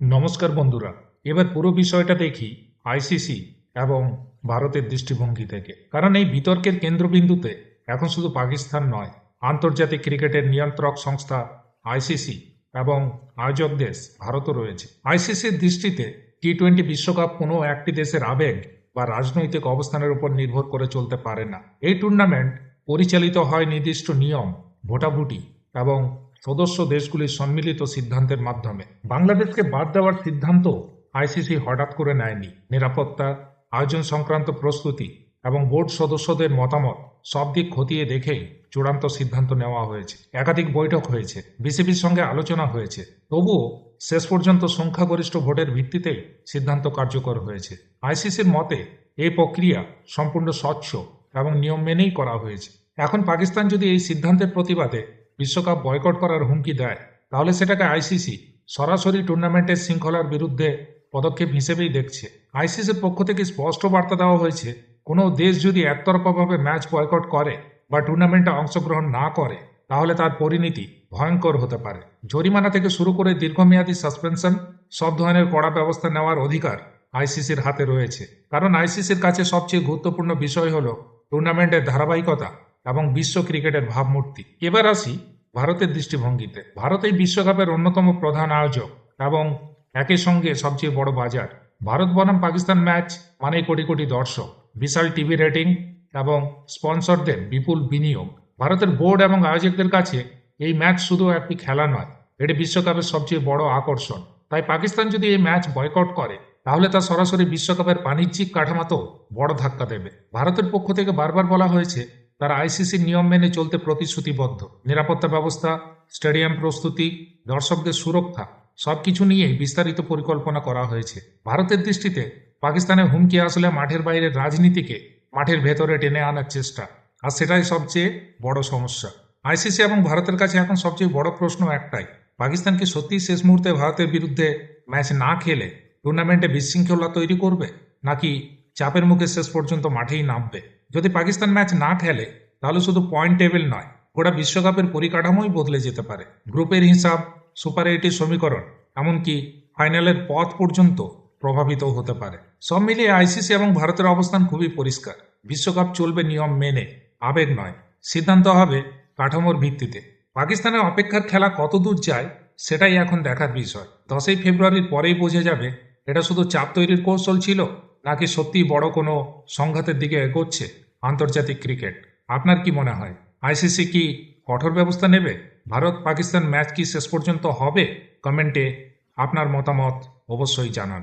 নমস্কার বন্ধুরা, এবার পুরো বিষয়টা দেখি আইসিসি এবং ভারতের দৃষ্টিভঙ্গি থেকে। কারণ এই বিতর্কের কেন্দ্রবিন্দুতে এখন শুধু পাকিস্তান নয়, আন্তর্জাতিক ক্রিকেটের নিয়ন্ত্রক সংস্থা আইসিসি এবং আয়োজক দেশ ভারতও রয়েছে। আইসিসির দৃষ্টিতে টি টোয়েন্টি বিশ্বকাপ কোনো একটি দেশের আবেগ বা রাজনৈতিক অবস্থানের উপর নির্ভর করে চলতে পারে না। এই টুর্নামেন্ট পরিচালিত হয় নির্দিষ্ট নিয়ম, ভোটাভুটি এবং সদস্য দেশগুলির সম্মিলিত সিদ্ধান্তের মাধ্যমে। বাংলাদেশকে বাদ দেওয়ার সিদ্ধান্ত আইসিসি হঠাৎ করে নেয়নি। নিরাপত্তা, আয়োজন সংক্রান্ত প্রস্তুতি এবং বোর্ড সদস্যদের মতামত সব দিক খতিয়ে দেখেই চূড়ান্ত সিদ্ধান্ত নেওয়া হয়েছে। একাধিক বৈঠক হয়েছে, বিসিবির সঙ্গে আলোচনা হয়েছে, তবুও শেষ পর্যন্ত সংখ্যাগরিষ্ঠ ভোটের ভিত্তিতে সিদ্ধান্ত কার্যকর হয়েছে। আইসিসির মতে, এই প্রক্রিয়া সম্পূর্ণ স্বচ্ছ এবং নিয়ম মেনেই করা হয়েছে। এখন পাকিস্তান যদি এই সিদ্ধান্তের প্রতিবাদে বিশ্বকাপ বয়কট করার হুমকি দেয়। তাহলে সেটাকে আইসিসি সরাসরি টুর্নামেন্টের শৃঙ্খলার বিরুদ্ধে পদক্ষেপ হিসেবেই দেখছে। আইসিসির পক্ষ থেকে স্পষ্ট বার্তা দেওয়া হয়েছে, কোনো দেশ যদি একতরফাভাবে ম্যাচ বয়কট করে বা টুর্নামেন্টে অংশগ্রহণ না করে, তাহলে তার পরিণতি ভয়ঙ্কর হতে পারে। জরিমানা থেকে শুরু করে দীর্ঘমেয়াদী সাসপেনশন, সব ধরনের কড়া ব্যবস্থা নেওয়ার অধিকার আইসিসির হাতে রয়েছে। কারণ আইসিসির কাছে সবচেয়ে গুরুত্বপূর্ণ বিষয় হলো টুর্নামেন্টের ধারাবাহিকতা এবং বিশ্ব ক্রিকেটের ভাবমূর্তি। এবার আসি ভারতের দৃষ্টিভঙ্গিতে। ভারত এই বিশ্বকাপের অন্যতম প্রধান আয়োজক এবং একই সঙ্গে সবচেয়ে বড় বাজার। ভারত বনাম পাকিস্তান ম্যাচ মানে কোটি কোটি দর্শক, বিশাল টিভি রেটিং এবং স্পন্সরদের বিপুল বিনিয়োগ। ভারতের বোর্ড এবং আয়োজকদের কাছে এই ম্যাচ শুধু একটি খেলা নয়, এটি বিশ্বকাপের সবচেয়ে বড় আকর্ষণ। তাই পাকিস্তান যদি এই ম্যাচ বয়কট করে, তাহলে তা সরাসরি বিশ্বকাপের বাণিজ্যিক কাঠামোতেও বড় ধাক্কা দেবে। ভারতের পক্ষ থেকে বারবার বলা হয়েছে তারা আইসিসির নিয়ম মেনে চলতে প্রতিশ্রুতিবদ্ধ। নিরাপত্তা ব্যবস্থা, স্টেডিয়াম প্রস্তুতি, দর্শকদের সুরক্ষা, সবকিছু নিয়েই বিস্তারিত পরিকল্পনা করা হয়েছে। ভারতের দৃষ্টিতে পাকিস্তানের হুমকি আসলে মাঠের বাইরের রাজনীতিকে মাঠের ভেতরে টেনে আনার চেষ্টা। আর সেটাই সবচেয়ে বড় সমস্যা। আইসিসি এবং ভারতের কাছে এখন সবচেয়ে বড় প্রশ্ন একটাই, পাকিস্তান কি সত্যিই শেষ মুহূর্তে ভারতের বিরুদ্ধে ম্যাচ না খেলে টুর্নামেন্টে বিশৃঙ্খলা তৈরি করবে? নাকি চাপের মুখে শেষ পর্যন্ত মাঠেই নামবে? যদি পাকিস্তান ম্যাচ না খেলে, তাহলে শুধু পয়েন্ট টেবিল নয়, গোটা বিশ্বকাপের পরিকাঠামোই বদলে যেতে পারে। গ্রুপের হিসাব সুপার এইটের সমীকরণ, এমনকি ফাইনালের পথ পর্যন্ত প্রভাবিত হতে পারে। সব মিলিয়ে আইসিসি এবং ভারতের অবস্থান খুবই পরিষ্কার। বিশ্বকাপ চলবে নিয়ম মেনে, আবেগ নয়। সিদ্ধান্ত হবে কাঠামোর ভিত্তিতে। পাকিস্তানের অপেক্ষার খেলা কত দূর যায়, সেটাই এখন দেখার বিষয়। দশই ফেব্রুয়ারির পরেই বোঝা যাবে, এটা শুধু চাপ তৈরির কৌশল ছিল নাকি সত্যি বড় কোনো সংঘাতের দিকে এগোচ্ছে আন্তর্জাতিক ক্রিকেট? আপনার কি মনে হয়? আইসিসি কি কঠোর ব্যবস্থা নেবে? ভারত পাকিস্তান ম্যাচ কি শেষ পর্যন্ত হবে? কমেন্টে আপনার মতামত অবশ্যই জানান।